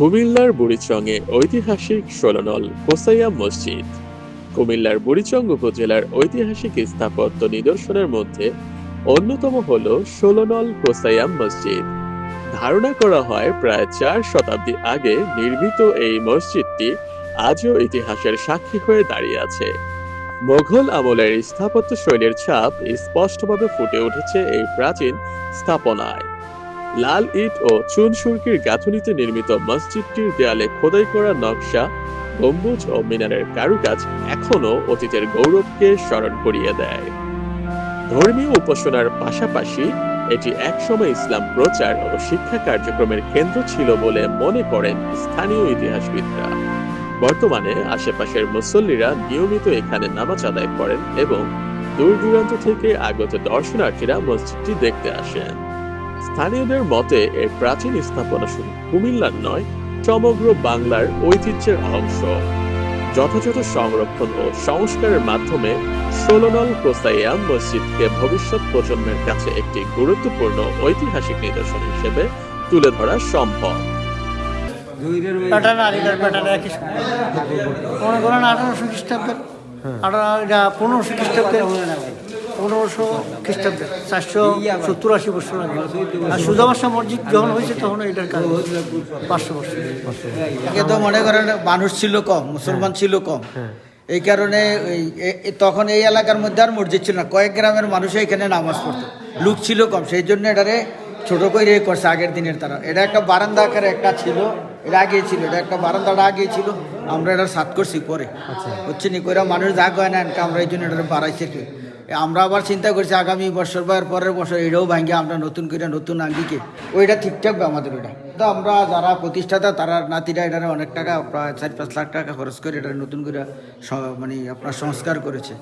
কুমিল্লার বুড়িচংয়ে ঐতিহাসিক ষোলনল কোসাইয়া মসজিদ। কুমিল্লার বুড়িচং উপজেলার ঐতিহাসিক স্থাপত্য নিদর্শনের মধ্যে অন্যতম হল ষোলনল কোসাইয়া মসজিদ। ধারণা করা হয় প্রায় চার শতাব্দী আগে নির্মিত এই মসজিদটি আজও ইতিহাসের সাক্ষী হয়ে দাঁড়িয়ে আছে। মোঘল আমলের স্থাপত্য শৈলীর ছাপ স্পষ্টভাবে ফুটে উঠেছে এই প্রাচীন স্থাপনায়। লাল ইট ও চুন সুরকির গাঁথুনিতে নির্মিত মসজিদটির দেয়ালে খোদাই করা নকশা, গম্বুজ ও মিনারের কারুকাজ এখনও অতীতের গৌরবকে স্মরণ করিয়ে দেয়। ধর্মীয় উপাসনার পাশাপাশি এটি একসময় ইসলাম প্রচার ও শিক্ষা কার্যক্রমের কেন্দ্র ছিল বলে মনে করেন স্থানীয় ইতিহাসবিদরা। বর্তমানে আশেপাশের মুসল্লিরা নিয়মিত এখানে নামাজ আদায় করেন এবং দূর দূরান্ত থেকে আগত দর্শনার্থীরা মসজিদটি দেখতে আসেন। স্থানীয়দের মতে এর প্রাচীন স্থাপনা শুধু কুমিল্লার নয় সমগ্র বাংলার ঐতিহ্যের অংশ। যথাযথ সংরক্ষণ ও সংস্কারের মাধ্যমে ষোলনল কোসাইয়া মসজিদকে ভবিষ্যৎ প্রজন্মের কাছে একটি গুরুত্বপূর্ণ ঐতিহাসিক নিদর্শন হিসেবে তুলে ধরা সম্ভব। প্যাটার্ন আর এটার প্যাটার্ন একই মনে করেন আঠারোশো খ্রিস্টাব্দের আঠারো পনেরোশো খ্রিস্টাব্দের পনেরোশো খ্রিস্টাব্দের চারশো সত্তর আশি বছর আগে। আর সুজাবাসা মসজিদ যখন হয়েছে তখন এটার কাজ পাঁচশো বছর। আগে তো মনে করেন মানুষ ছিল কম মুসলমান ছিল কম। এই কারণে তখন এই এলাকার মধ্যে আর মসজিদ ছিল না। কয়েক গ্রামের মানুষ এখানে নামাজ পড়তো। লুক ছিল কম সেই জন্য এটারে ছোট করে এ করছে আগের দিনের তারা। এটা একটা বারান্দা আকারে একটা ছিল এটা আগে ছিল এটা একটা বারান্দাটা আগে ছিল। আমরা এটা সাত করছি পরে। হচ্ছে নি কইরা মানুষ যা কয় না আমরা এই জন্য এটা বাড়াইছে আমরা আবার চিন্তা করছি আগামী বছর বা পরের বছর এটাও ভাঙ্গে আমরা নতুন করে নতুন আঙ্গিকে। ওইটা ঠিকঠাক থাকবে আমাদের ওইটা? তো আমরা যারা প্রতিষ্ঠাতা, তারা নাতিরা এটার অনেক টাকা, প্রায় চার পাঁচ লাখ টাকা খরচ করে এটা নতুন করে মানে আপনার সংস্কার করেছে।